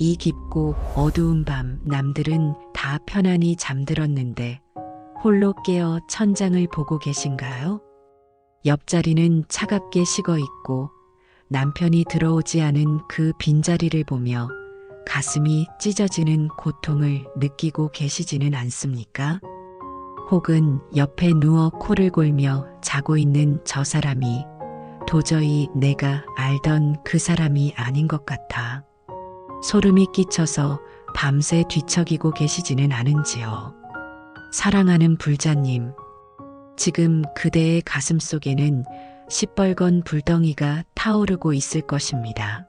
이 깊고 어두운 밤 남들은 다 편안히 잠들었는데 홀로 깨어 천장을 보고 계신가요? 옆자리는 차갑게 식어 있고 남편이 들어오지 않은 그 빈자리를 보며 가슴이 찢어지는 고통을 느끼고 계시지는 않습니까? 혹은 옆에 누워 코를 골며 자고 있는 저 사람이 도저히 내가 알던 그 사람이 아닌 것 같아. 소름이 끼쳐서 밤새 뒤척이고 계시지는 않은지요. 사랑하는 불자님, 지금 그대의 가슴 속에는 시뻘건 불덩이가 타오르고 있을 것입니다.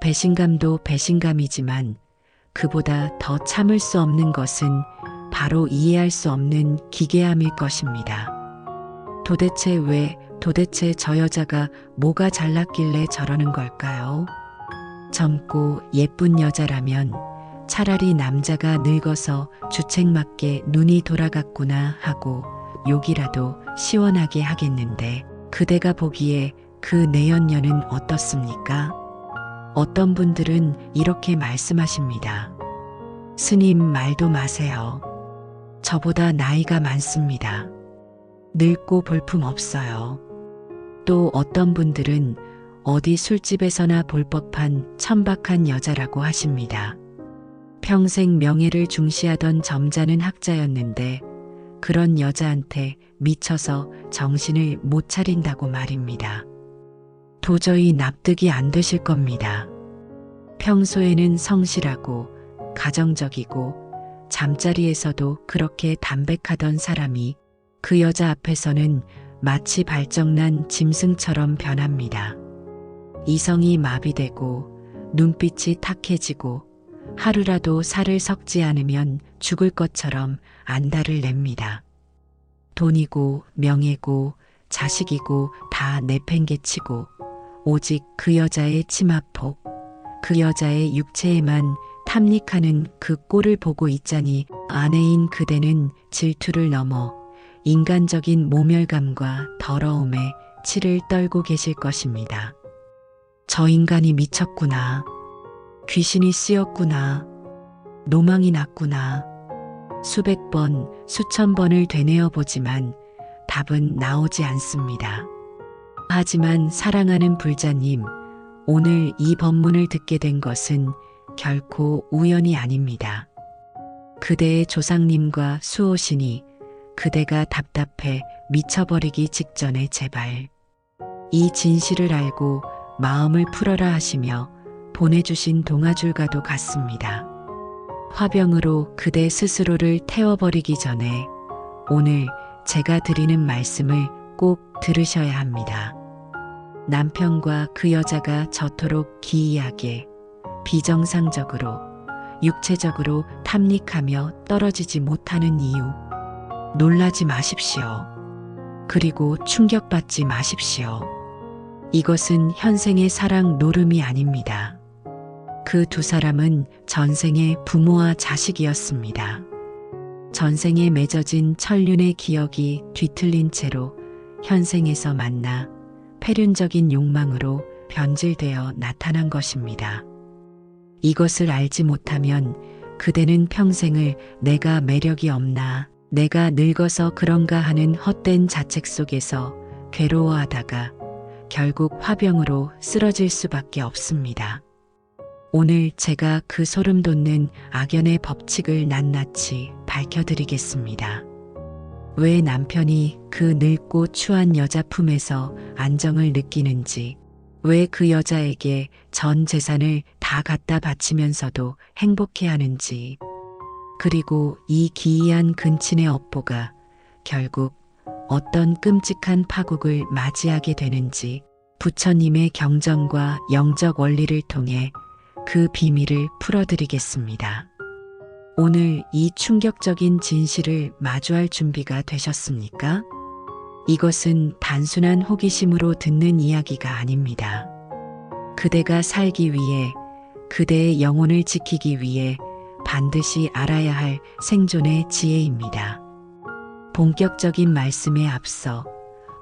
배신감도 배신감이지만 그보다 더 참을 수 없는 것은 바로 이해할 수 없는 기괴함일 것입니다. 도대체 왜, 도대체 저 여자가 뭐가 잘났길래 저러는 걸까요? 젊고 예쁜 여자라면 차라리 남자가 늙어서 주책맞게 눈이 돌아갔구나 하고 욕이라도 시원하게 하겠는데 그대가 보기에 그 내연녀는 어떻습니까? 어떤 분들은 이렇게 말씀하십니다. 스님 말도 마세요. 저보다 나이가 많습니다. 늙고 볼품 없어요. 또 어떤 분들은 어디 술집에서나 볼 법한 천박한 여자라고 하십니다. 평생 명예를 중시하던 점잖은 학자였는데 그런 여자한테 미쳐서 정신을 못 차린다고 말입니다. 도저히 납득이 안 되실 겁니다. 평소에는 성실하고 가정적이고 잠자리에서도 그렇게 담백하던 사람이 그 여자 앞에서는 마치 발정난 짐승처럼 변합니다. 이성이 마비되고 눈빛이 탁해지고 하루라도 살을 섞지 않으면 죽을 것처럼 안달을 냅니다. 돈이고 명예고 자식이고 다 내팽개치고 오직 그 여자의 치마폭, 그 여자의 육체에만 탐닉하는 그 꼴을 보고 있자니 아내인 그대는 질투를 넘어 인간적인 모멸감과 더러움에 치를 떨고 계실 것입니다. 저 인간이 미쳤구나. 귀신이 쓰였구나. 노망이 났구나. 수백 번, 수천 번을 되뇌어 보지만 답은 나오지 않습니다. 하지만 사랑하는 불자님, 오늘 이 법문을 듣게 된 것은 결코 우연이 아닙니다. 그대의 조상님과 수호신이 그대가 답답해 미쳐버리기 직전에 제발 이 진실을 알고 마음을 풀어라 하시며 보내주신 동아줄과도 같습니다. 화병으로 그대 스스로를 태워버리기 전에 오늘 제가 드리는 말씀을 꼭 들으셔야 합니다. 남편과 그 여자가 저토록 기이하게 비정상적으로 육체적으로 탐닉하며 떨어지지 못하는 이유. 놀라지 마십시오. 그리고 충격받지 마십시오. 이것은 현생의 사랑 노름이 아닙니다. 그 두 사람은 전생의 부모와 자식이었습니다. 전생에 맺어진 천륜의 기억이 뒤틀린 채로 현생에서 만나 폐륜적인 욕망으로 변질되어 나타난 것입니다. 이것을 알지 못하면 그대는 평생을 내가 매력이 없나, 내가 늙어서 그런가 하는 헛된 자책 속에서 괴로워하다가 결국 화병으로 쓰러질 수밖에 없습니다. 오늘 제가 그 소름 돋는 악연의 법칙을 낱낱이 밝혀드리겠습니다. 왜 남편이 그 늙고 추한 여자 품에서 안정을 느끼는지, 왜 그 여자에게 전 재산을 다 갖다 바치면서도 행복해 하는지, 그리고 이 기이한 근친의 업보가 결국 어떤 끔찍한 파국을 맞이하게 되는지 부처님의 경전과 영적 원리를 통해 그 비밀을 풀어드리겠습니다. 오늘 이 충격적인 진실을 마주할 준비가 되셨습니까? 이것은 단순한 호기심으로 듣는 이야기가 아닙니다. 그대가 살기 위해, 그대의 영혼을 지키기 위해 반드시 알아야 할 생존의 지혜입니다. 본격적인 말씀에 앞서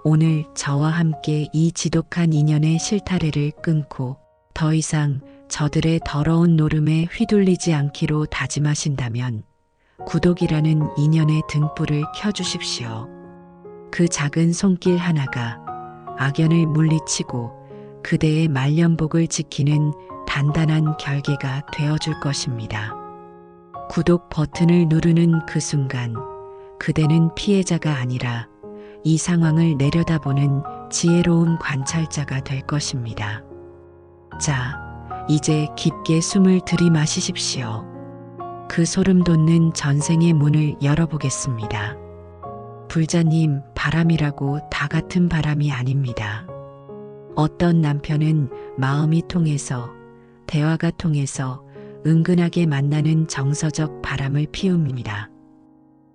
오늘 저와 함께 이 지독한 인연의 실타래를 끊고 더 이상 저들의 더러운 노름에 휘둘리지 않기로 다짐하신다면 구독이라는 인연의 등불을 켜주십시오. 그 작은 손길 하나가 악연을 물리치고 그대의 말년복을 지키는 단단한 결계가 되어줄 것입니다. 구독 버튼을 누르는 그 순간 그대는 피해자가 아니라 이 상황을 내려다보는 지혜로운 관찰자가 될 것입니다. 자, 이제 깊게 숨을 들이마시십시오. 그 소름 돋는 전생의 문을 열어보겠습니다. 불자님, 바람이라고 다 같은 바람이 아닙니다. 어떤 남편은 마음이 통해서, 대화가 통해서 은근하게 만나는 정서적 바람을 피웁니다.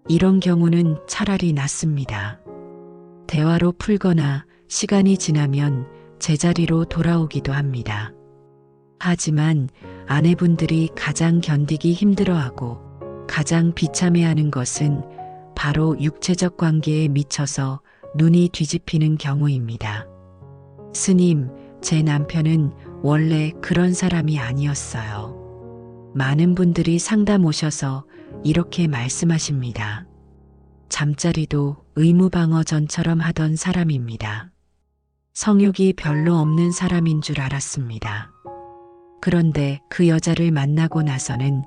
이런 경우는 차라리 낫습니다. 대화로 풀거나 시간이 지나면 제자리로 돌아오기도 합니다. 하지만 아내분들이 가장 견디기 힘들어하고 가장 비참해하는 것은 바로 육체적 관계에 미쳐서 눈이 뒤집히는 경우입니다. 스님, 제 남편은 원래 그런 사람이 아니었어요. 많은 분들이 상담 오셔서 이렇게 말씀하십니다. 잠자리도 의무방어 전처럼 하던 사람입니다. 성욕이 별로 없는 사람인 줄 알았습니다. 그런데 그 여자를 만나고 나서는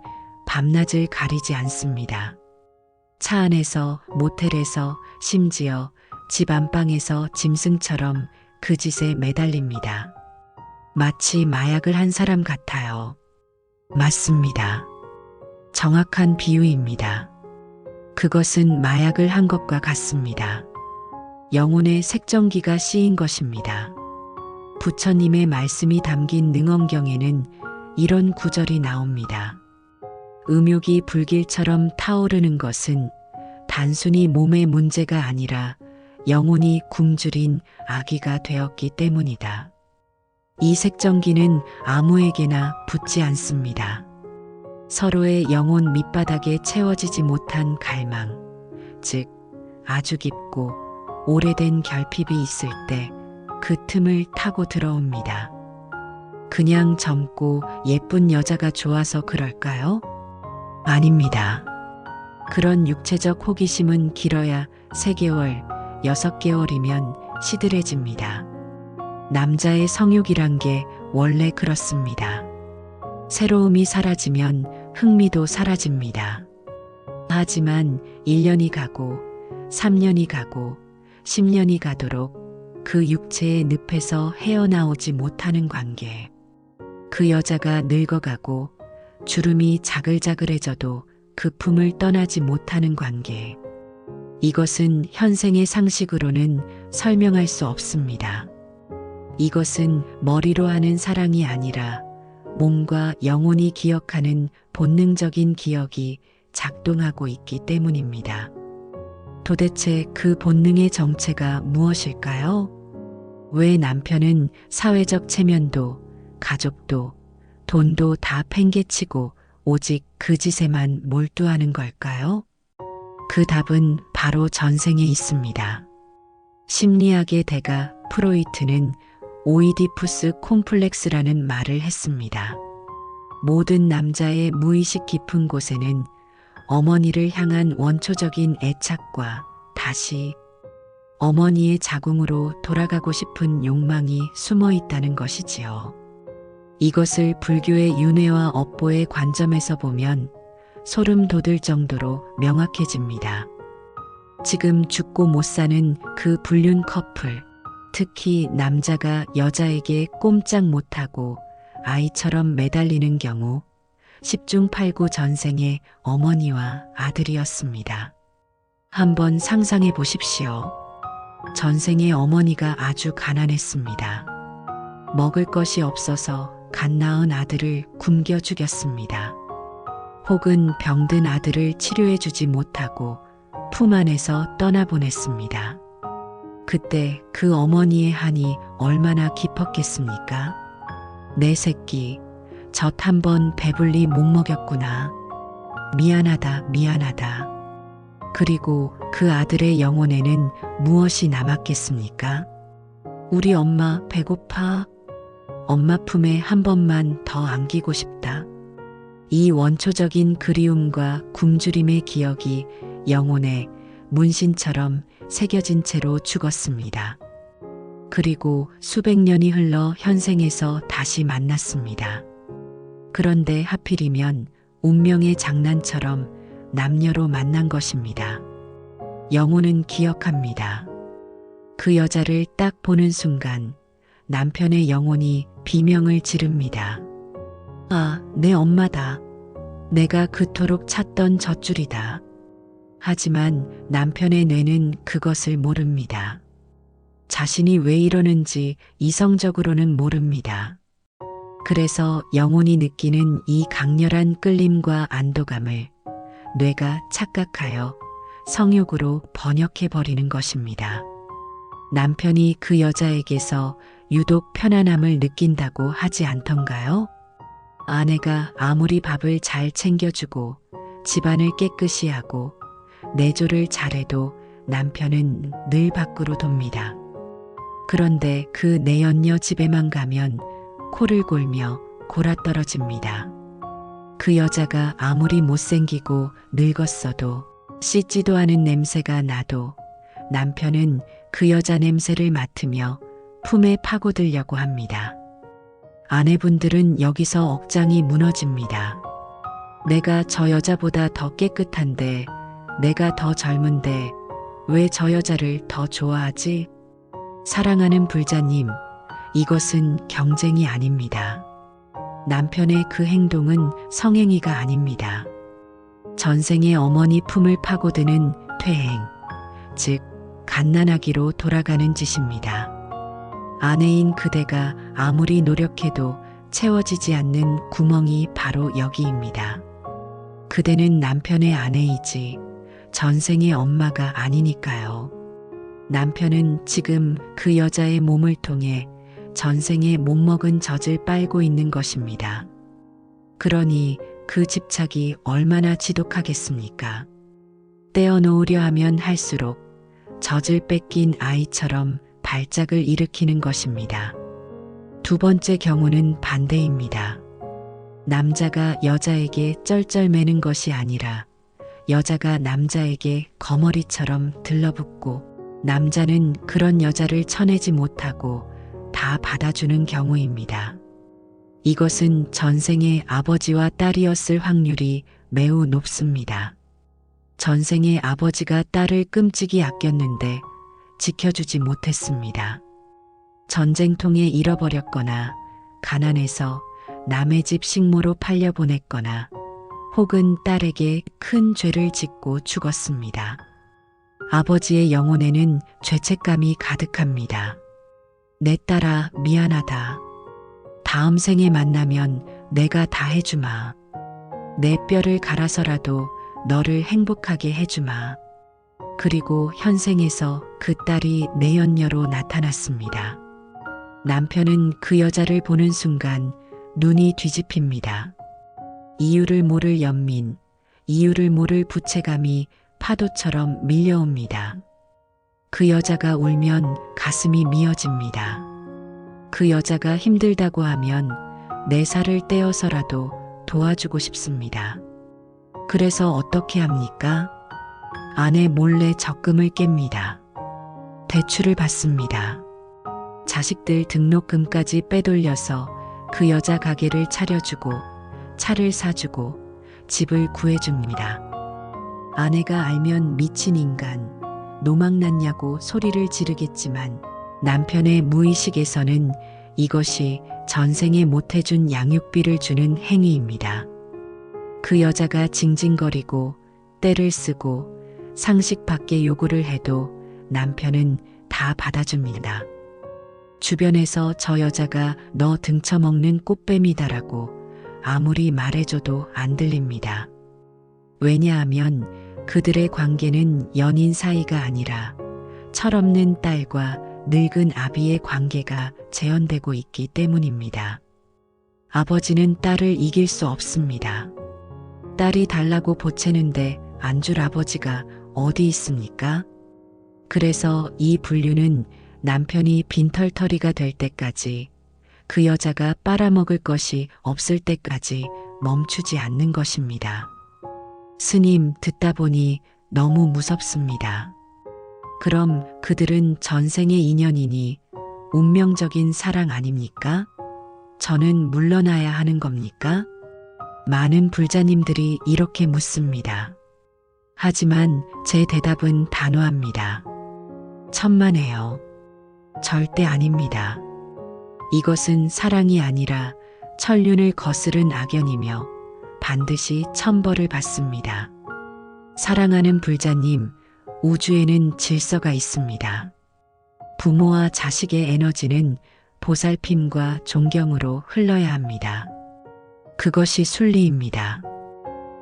밤낮을 가리지 않습니다. 차 안에서, 모텔에서, 심지어 집 안방에서 짐승처럼 그 짓에 매달립니다. 마치 마약을 한 사람 같아요. 맞습니다. 정확한 비유입니다. 그것은 마약을 한 것과 같습니다. 영혼의 색정기가 씌인 것입니다. 부처님의 말씀이 담긴 능엄경에는 이런 구절이 나옵니다. 음욕이 불길처럼 타오르는 것은 단순히 몸의 문제가 아니라 영혼이 굶주린 아기가 되었기 때문이다. 이 색정기는 아무에게나 붙지 않습니다. 서로의 영혼 밑바닥에 채워지지 못한 갈망, 즉, 아주 깊고 오래된 결핍이 있을 때 그 틈을 타고 들어옵니다. 그냥 젊고 예쁜 여자가 좋아서 그럴까요? 아닙니다. 그런 육체적 호기심은 길어야 3개월, 6개월이면 시들해집니다. 남자의 성욕이란 게 원래 그렇습니다. 새로움이 사라지면 흥미도 사라집니다. 하지만 1년이 가고 3년이 가고 10년이 가도록 그 육체의 늪에서 헤어나오지 못하는 관계. 그 여자가 늙어가고 주름이 자글자글해져도 그 품을 떠나지 못하는 관계. 이것은 현생의 상식으로는 설명할 수 없습니다. 이것은 머리로 하는 사랑이 아니라 몸과 영혼이 기억하는 본능적인 기억이 작동하고 있기 때문입니다. 도대체 그 본능의 정체가 무엇일까요? 왜 남편은 사회적 체면도, 가족도, 돈도 다 팽개치고 오직 그 짓에만 몰두하는 걸까요? 그 답은 바로 전생에 있습니다. 심리학의 대가 프로이트는 오이디푸스 콤플렉스라는 말을 했습니다. 모든 남자의 무의식 깊은 곳에는 어머니를 향한 원초적인 애착과 다시 어머니의 자궁으로 돌아가고 싶은 욕망이 숨어 있다는 것이지요. 이것을 불교의 윤회와 업보의 관점에서 보면 소름 돋을 정도로 명확해집니다. 지금 죽고 못 사는 그 불륜 커플, 특히 남자가 여자에게 꼼짝 못하고 아이처럼 매달리는 경우 10중 8구 전생의 어머니와 아들이었습니다. 한번 상상해 보십시오. 전생의 어머니가 아주 가난했습니다. 먹을 것이 없어서 갓 낳은 아들을 굶겨 죽였습니다. 혹은 병든 아들을 치료해 주지 못하고 품 안에서 떠나보냈습니다. 그때 그 어머니의 한이 얼마나 깊었겠습니까? 내 새끼, 젖 한 번 배불리 못 먹였구나. 미안하다, 미안하다. 그리고 그 아들의 영혼에는 무엇이 남았겠습니까? 우리 엄마 배고파? 엄마 품에 한 번만 더 안기고 싶다. 이 원초적인 그리움과 굶주림의 기억이 영혼에 문신처럼 새겨진 채로 죽었습니다. 그리고 수백 년이 흘러 현생에서 다시 만났습니다. 그런데 하필이면 운명의 장난처럼 남녀로 만난 것입니다. 영혼은 기억합니다. 그 여자를 딱 보는 순간 남편의 영혼이 비명을 지릅니다. 아, 내 엄마다. 내가 그토록 찾던 젖줄이다. 하지만 남편의 뇌는 그것을 모릅니다. 자신이 왜 이러는지 이성적으로는 모릅니다. 그래서 영혼이 느끼는 이 강렬한 끌림과 안도감을 뇌가 착각하여 성욕으로 번역해 버리는 것입니다. 남편이 그 여자에게서 유독 편안함을 느낀다고 하지 않던가요? 아내가 아무리 밥을 잘 챙겨주고 집안을 깨끗이 하고 내조를 잘해도 남편은 늘 밖으로 돕니다. 그런데 그 내연녀 집에만 가면 코를 골며 골아떨어집니다. 그 여자가 아무리 못생기고 늙었어도 씻지도 않은 냄새가 나도 남편은 그 여자 냄새를 맡으며 품에 파고들려고 합니다. 아내분들은 여기서 억장이 무너집니다. 내가 저 여자보다 더 깨끗한데, 내가 더 젊은데, 왜 저 여자를 더 좋아하지? 사랑하는 불자님, 이것은 경쟁이 아닙니다. 남편의 그 행동은 성행위가 아닙니다. 전생의 어머니 품을 파고드는 퇴행, 즉, 갓난아기로 돌아가는 짓입니다. 아내인 그대가 아무리 노력해도 채워지지 않는 구멍이 바로 여기입니다. 그대는 남편의 아내이지 전생의 엄마가 아니니까요. 남편은 지금 그 여자의 몸을 통해 전생에 못 먹은 젖을 빨고 있는 것입니다. 그러니 그 집착이 얼마나 지독하겠습니까? 떼어놓으려 하면 할수록 젖을 뺏긴 아이처럼 발작을 일으키는 것입니다. 두 번째 경우는 반대입니다. 남자가 여자에게 쩔쩔매는 것이 아니라 여자가 남자에게 거머리처럼 들러붙고 남자는 그런 여자를 쳐내지 못하고 다 받아주는 경우입니다. 이것은 전생의 아버지와 딸이었을 확률이 매우 높습니다. 전생의 아버지가 딸을 끔찍이 아꼈는데 지켜주지 못했습니다. 전쟁통에 잃어버렸거나 가난해서 남의 집 식모로 팔려보냈거나 혹은 딸에게 큰 죄를 짓고 죽었습니다. 아버지의 영혼에는 죄책감이 가득합니다. 내 딸아 미안하다. 다음 생에 만나면 내가 다 해주마. 내 뼈를 갈아서라도 너를 행복하게 해주마. 그리고 현생에서 그 딸이 내 연녀로 나타났습니다. 남편은 그 여자를 보는 순간 눈이 뒤집힙니다. 이유를 모를 연민, 이유를 모를 부채감이 파도처럼 밀려옵니다. 그 여자가 울면 가슴이 미어집니다. 그 여자가 힘들다고 하면 내 살을 떼어서라도 도와주고 싶습니다. 그래서 어떻게 합니까? 아내 몰래 적금을 깹니다. 대출을 받습니다. 자식들 등록금까지 빼돌려서 그 여자 가게를 차려주고 차를 사주고 집을 구해줍니다. 아내가 알면 미친 인간, 노망났냐고 소리를 지르겠지만 남편의 무의식에서는 이것이 전생에 못해준 양육비를 주는 행위입니다. 그 여자가 징징거리고 때를 쓰고 상식 밖의 요구를 해도 남편은 다 받아줍니다. 주변에서 저 여자가 너 등쳐먹는 꽃뱀이다라고 아무리 말해줘도 안 들립니다. 왜냐하면 그들의 관계는 연인 사이가 아니라 철없는 딸과 늙은 아비의 관계가 재현되고 있기 때문입니다. 아버지는 딸을 이길 수 없습니다. 딸이 달라고 보채는데 안 줄 아버지가 어디 있습니까? 그래서 이 분류는 남편이 빈털터리가 될 때까지 그 여자가 빨아먹을 것이 없을 때까지 멈추지 않는 것입니다. 스님 듣다 보니 너무 무섭습니다. 그럼 그들은 전생의 인연이니 운명적인 사랑 아닙니까? 저는 물러나야 하는 겁니까? 많은 불자님들이 이렇게 묻습니다. 하지만 제 대답은 단호합니다. 천만에요. 절대 아닙니다. 이것은 사랑이 아니라 천륜을 거스른 악연이며 반드시 천벌을 받습니다. 사랑하는 불자님, 우주에는 질서가 있습니다. 부모와 자식의 에너지는 보살핌과 존경으로 흘러야 합니다. 그것이 순리입니다.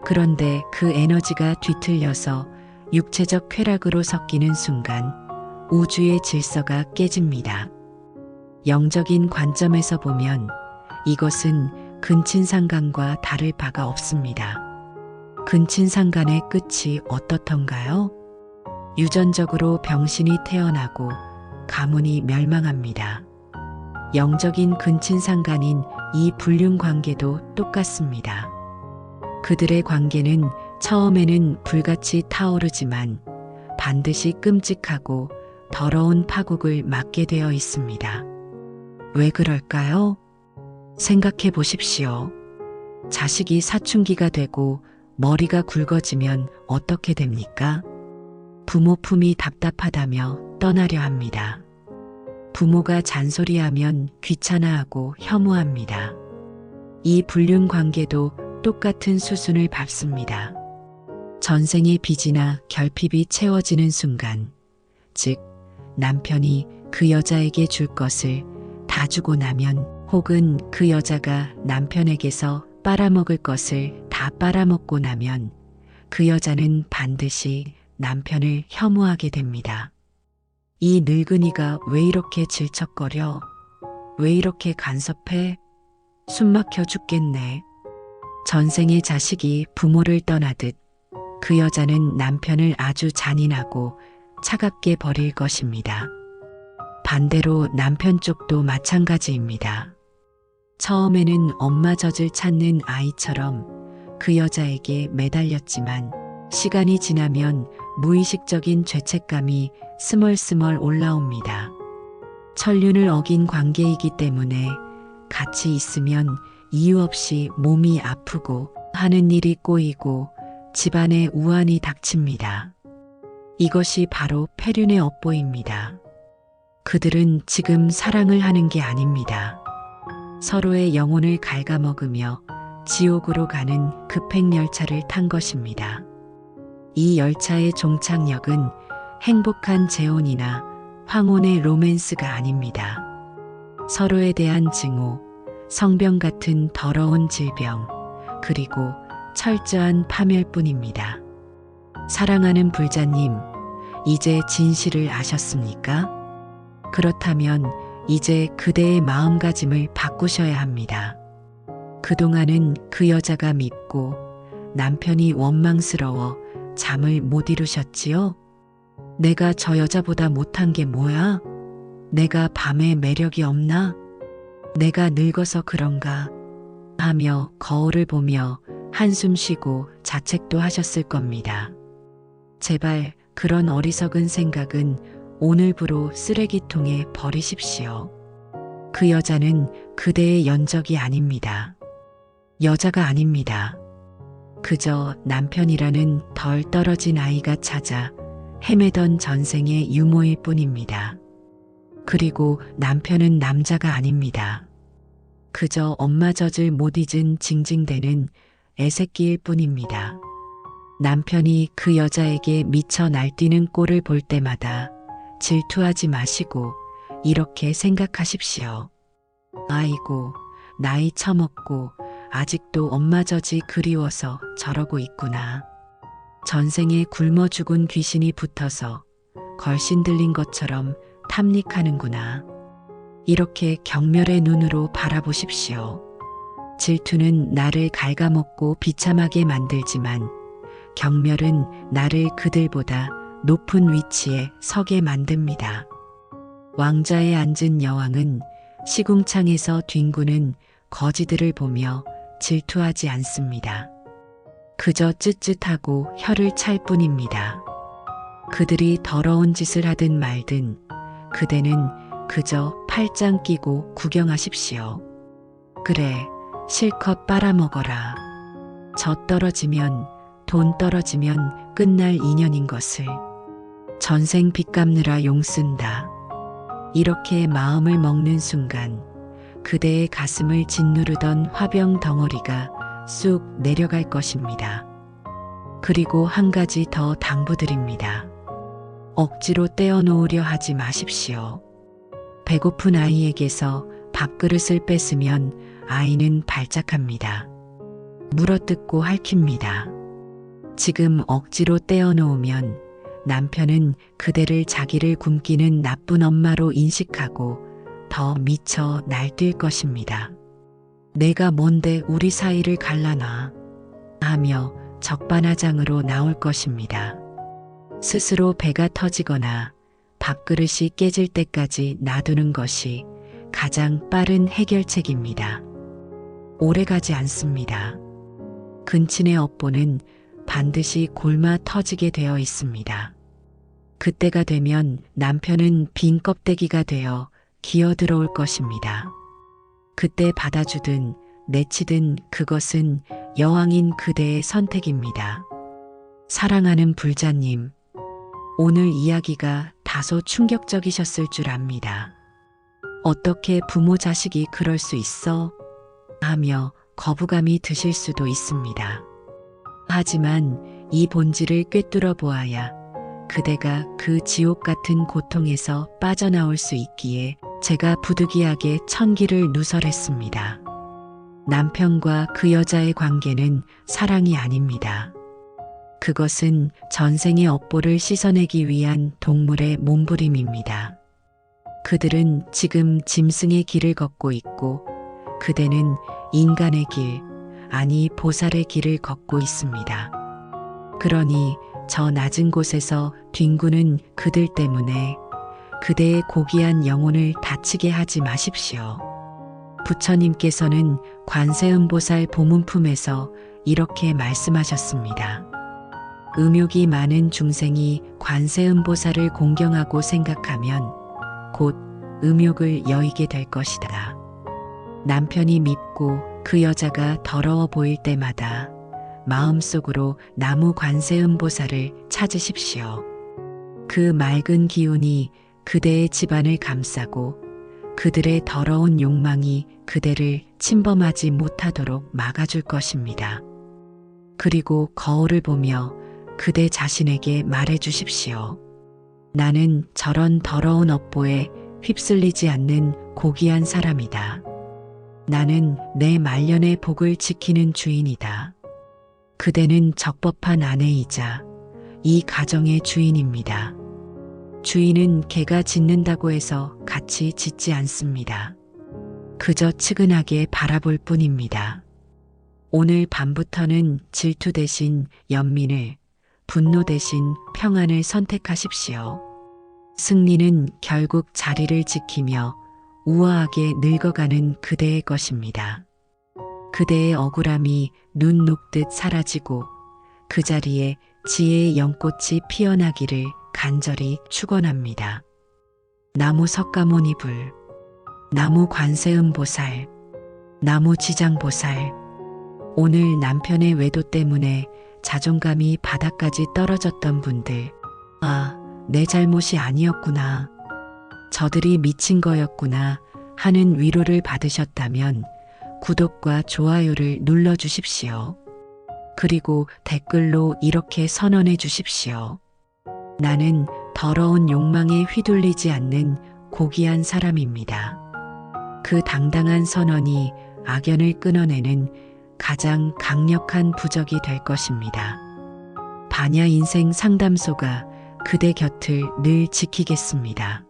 그런데 그 에너지가 뒤틀려서 육체적 쾌락으로 섞이는 순간 우주의 질서가 깨집니다. 영적인 관점에서 보면 이것은 근친상간과 다를 바가 없습니다. 근친상간의 끝이 어떻던가요? 유전적으로 병신이 태어나고 가문이 멸망합니다. 영적인 근친상간인 이 불륜 관계도 똑같습니다. 그들의 관계는 처음에는 불같이 타오르지만 반드시 끔찍하고 더러운 파국을 맞게 되어 있습니다. 왜 그럴까요? 생각해 보십시오. 자식이 사춘기가 되고 머리가 굵어지면 어떻게 됩니까? 부모 품이 답답하다며 떠나려 합니다. 부모가 잔소리하면 귀찮아하고 혐오합니다. 이 불륜 관계도 똑같은 수순을 밟습니다. 전생의 빚이나 결핍이 채워지는 순간, 즉, 남편이 그 여자에게 줄 것을 다 주고 나면 혹은 그 여자가 남편에게서 빨아먹을 것을 다 빨아먹고 나면 그 여자는 반드시 남편을 혐오하게 됩니다. 이 늙은이가 왜 이렇게 질척거려? 왜 이렇게 간섭해? 숨 막혀 죽겠네. 전생의 자식이 부모를 떠나듯 그 여자는 남편을 아주 잔인하고 차갑게 버릴 것입니다. 반대로 남편 쪽도 마찬가지입니다. 처음에는 엄마 젖을 찾는 아이처럼 그 여자에게 매달렸지만 시간이 지나면 무의식적인 죄책감이 스멀스멀 올라옵니다. 천륜을 어긴 관계이기 때문에 같이 있으면 이유 없이 몸이 아프고 하는 일이 꼬이고 집안에 우환이 닥칩니다. 이것이 바로 폐륜의 업보입니다. 그들은 지금 사랑을 하는 게 아닙니다. 서로의 영혼을 갉아먹으며 지옥으로 가는 급행열차를 탄 것입니다. 이 열차의 종착역은 행복한 재혼이나 황혼의 로맨스가 아닙니다. 서로에 대한 증오, 성병 같은 더러운 질병, 그리고 철저한 파멸뿐입니다. 사랑하는 불자님, 이제 진실을 아셨습니까? 그렇다면 이제 그대의 마음가짐을 바꾸셔야 합니다. 그동안은 그 여자가 밉고 남편이 원망스러워 잠을 못 이루셨지요? 내가 저 여자보다 못한 게 뭐야? 내가 밤에 매력이 없나? 내가 늙어서 그런가? 하며 거울을 보며 한숨 쉬고 자책도 하셨을 겁니다. 제발 그런 어리석은 생각은 오늘부로 쓰레기통에 버리십시오. 그 여자는 그대의 연적이 아닙니다. 여자가 아닙니다. 그저 남편이라는 덜 떨어진 아이가 찾아 헤매던 전생의 유모일 뿐입니다. 그리고 남편은 남자가 아닙니다. 그저 엄마 젖을 못 잊은 징징대는 애새끼일 뿐입니다. 남편이 그 여자에게 미쳐 날뛰는 꼴을 볼 때마다 질투하지 마시고 이렇게 생각하십시오. 아이고, 나이 처먹고 아직도 엄마 젖이 그리워서 저러고 있구나. 전생에 굶어 죽은 귀신이 붙어서 걸신 들린 것처럼 탐닉하는구나. 이렇게 경멸의 눈으로 바라보십시오. 질투는 나를 갉아먹고 비참하게 만들지만 경멸은 나를 그들보다 높은 위치에 서게 만듭니다. 왕자에 앉은 여왕은 시궁창에서 뒹구는 거지들을 보며 질투하지 않습니다. 그저 쯧쯧하고 혀를 찰 뿐입니다. 그들이 더러운 짓을 하든 말든 그대는 그저 팔짱 끼고 구경하십시오. 그래, 실컷 빨아먹어라. 저 떨어지면, 돈 떨어지면 끝날 인연인 것을. 전생 빚 갚느라 용 쓴다. 이렇게 마음을 먹는 순간 그대의 가슴을 짓누르던 화병 덩어리가 쑥 내려갈 것입니다. 그리고 한 가지 더 당부드립니다. 억지로 떼어놓으려 하지 마십시오. 배고픈 아이에게서 밥그릇을 뺏으면 아이는 발작합니다. 물어뜯고 핥힙니다. 지금 억지로 떼어놓으면 남편은 그대를 자기를 굶기는 나쁜 엄마로 인식하고 더 미쳐 날뛸 것입니다. 내가 뭔데 우리 사이를 갈라놔 하며 적반하장으로 나올 것입니다. 스스로 배가 터지거나 밥그릇이 깨질 때까지 놔두는 것이 가장 빠른 해결책입니다. 오래가지 않습니다. 근친의 업보는 반드시 골마 터지게 되어 있습니다. 그때가 되면 남편은 빈 껍데기가 되어 기어 들어올 것입니다. 그때 받아주든 내치든 그것은 여왕인 그대의 선택입니다. 사랑하는 불자님, 오늘 이야기가 다소 충격적이셨을 줄 압니다. 어떻게 부모 자식이 그럴 수 있어? 하며 거부감이 드실 수도 있습니다. 하지만 이 본질을 꿰뚫어 보아야 그대가 그 지옥 같은 고통에서 빠져나올 수 있기에 제가 부득이하게 천기를 누설했습니다. 남편과 그 여자의 관계는 사랑이 아닙니다. 그것은 전생의 업보를 씻어내기 위한 동물의 몸부림입니다. 그들은 지금 짐승의 길을 걷고 있고 그대는 인간의 길, 아니 보살의 길을 걷고 있습니다. 그러니 저 낮은 곳에서 뒹구는 그들 때문에 그대의 고귀한 영혼을 다치게 하지 마십시오. 부처님께서는 관세음보살 보문품에서 이렇게 말씀하셨습니다. 음욕이 많은 중생이 관세음보살을 공경하고 생각하면 곧 음욕을 여의게 될 것이다. 남편이 밉고 그 여자가 더러워 보일 때마다 마음속으로 나무 관세음 보살을 찾으십시오. 그 맑은 기운이 그대의 집안을 감싸고 그들의 더러운 욕망이 그대를 침범하지 못하도록 막아줄 것입니다. 그리고 거울을 보며 그대 자신에게 말해 주십시오. 나는 저런 더러운 업보에 휩쓸리지 않는 고귀한 사람이다. 나는 내 말년의 복을 지키는 주인이다. 그대는 적법한 아내이자 이 가정의 주인입니다. 주인은 개가 짖는다고 해서 같이 짖지 않습니다. 그저 측은하게 바라볼 뿐입니다. 오늘 밤부터는 질투 대신 연민을, 분노 대신 평안을 선택하십시오. 승리는 결국 자리를 지키며 우아하게 늙어가는 그대의 것입니다. 그대의 억울함이 눈 녹듯 사라지고 그 자리에 지혜의 연꽃이 피어나기를 간절히 축원합니다. 나무 석가모니 불, 나무 관세음보살, 나무 지장보살. 오늘 남편의 외도 때문에 자존감이 바닥까지 떨어졌던 분들, 아, 내 잘못이 아니었구나. 저들이 미친 거였구나 하는 위로를 받으셨다면 구독과 좋아요를 눌러 주십시오. 그리고 댓글로 이렇게 선언해 주십시오. 나는 더러운 욕망에 휘둘리지 않는 고귀한 사람입니다. 그 당당한 선언이 악연을 끊어내는 가장 강력한 부적이 될 것입니다. 반야 인생 상담소가 그대 곁을 늘 지키겠습니다.